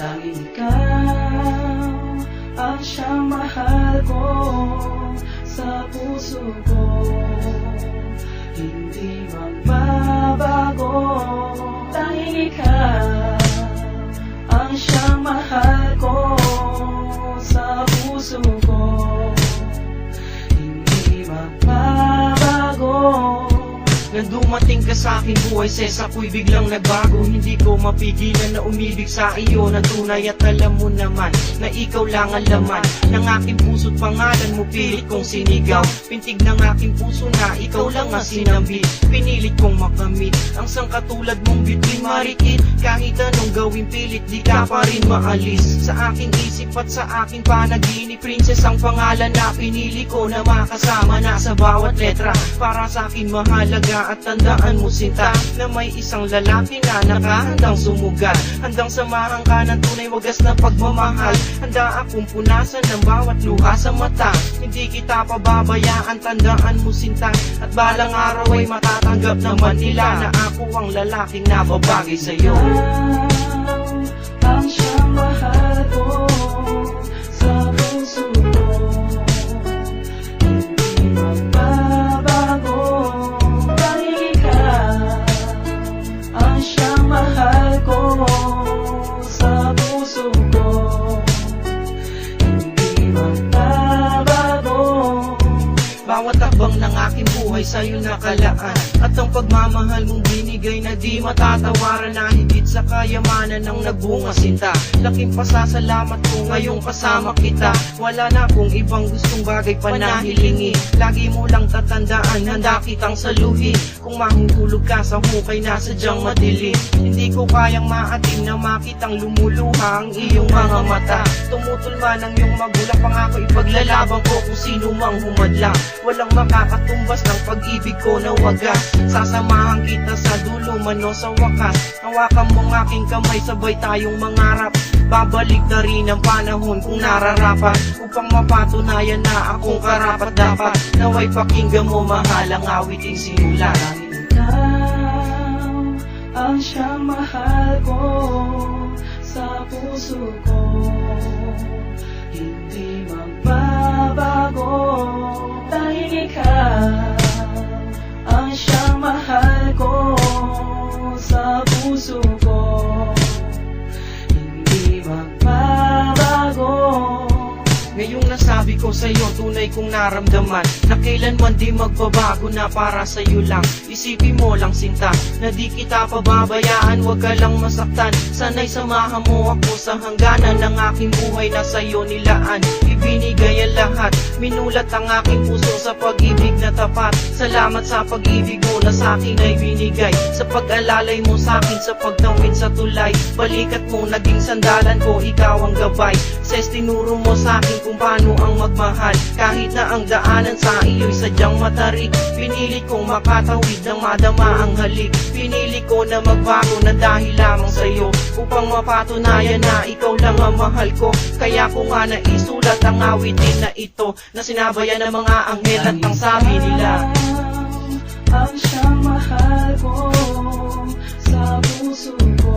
Tanging ikaw ang siyang mahal ko Nang dumating ka sa aking buhay, ses ako'y biglang nagbago. Hindi ko mapigilan na umibig sa iyo na tunay At alam mo naman na ikaw lang ang laman Ng aking puso't pangalan. Mo pilit kong sinigaw. Pintig ng aking puso na ikaw lang ang sinambi. Pinilit kong makamit Ang sangkatulad mong bituin. Marikit Kahit anong gawin pilit di ka pa rin maalis. Sa aking isip at sa aking panaginip Princess ang pangalan na pinili ko na makasama na sa bawat letra. Para sa akin mahalaga at tandaan mo sinta Na may isang lalaki na nakahandang sumugal. Handang samahan ka ng tunay wagas na pagmamahal. Handa akong punasan ng bawat luha sa mata. Hindi kita pababayaan, tandaan mo sinta. At balang araw ay matatanggap naman nila Na ako ang lalaking nababagay sa'yo. Ikaw Bawat takbang ng aking buhay sa'yo nakalaan. At ang pagmamahal mong binigay na di matatawaran Na higit sa kayamanan ng nagbunga sinta. Laking pasasalamat ko ngayong kasama kita. Wala na akong ibang gustong bagay pa na hilingi Lagi mo lang tatandaan, handa kitang saluhin. Kung mahuhulog ka sa hukay na sadyang madilim. Hindi ko kayang maatim na makitang lumuluha ang iyong mga mata. Tumutulma ng iyong magulang pangako ipaglalaban ko kung sino mang humadlang Walang makakatumbas ng pag-ibig ko na wagas. Sasamahan kita sa dulo man o sa wakas. Hawakan mo ang aking kamay sabay tayong mangarap. Babalik na rin ang panahon kung nararapat. Upang mapatunayan na akong karapat dapat. Naway pakinggan mo mahal ang awiting sinulat. Ikaw ang siyang mahal ko sa puso ko. Hindi magbabago Tanging Ngayong nasabi ko sa'yo, tunay kong naramdaman Na kailanman di magbabago na para sa'yo lang. Isipin mo lang sinta, na di kita pababayaan. Huwag ka lang masaktan, sana'y samahan mo ako Sa hangganan ng aking buhay na sa'yo nilaan. Ibinigay ang lahat, minulat ang aking puso Sa pag-ibig na tapat Salamat sa pag-ibig mo na sa akin ay binigay. Sa pag-alalay mo sa akin sa pagtawid sa tulay. Balikat mo naging sandalan ko, ikaw ang gabay. Ses tinuro mo sa akin kung paano ang magmahal. Kahit na ang daanan sa iyo'y sadyang matarik. Pinili kong makatawid ng madama ang halik. Pinili ko na magbago na dahil lamang sa'yo. Upang mapatunayan na ikaw lang ang mahal ko. Kaya ko nga naisulat ang awitin na ito. Na sinabayan ng mga anghel at ang sabi nila ang siyang mahal ko sa puso ko.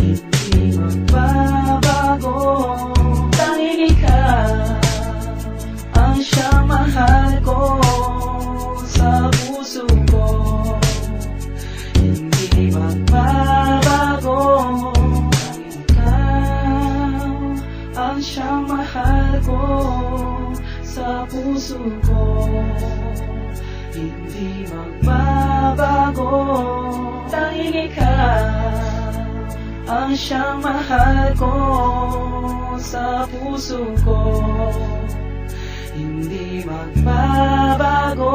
Hindi magbabago. Tanging ikaw ko sa ko. Hindi magbabago. Tanging ikaw ko sa ko hindi magbabago. Tanging ikaw ang siyang mahal ko sa puso ko. Hindi magbabago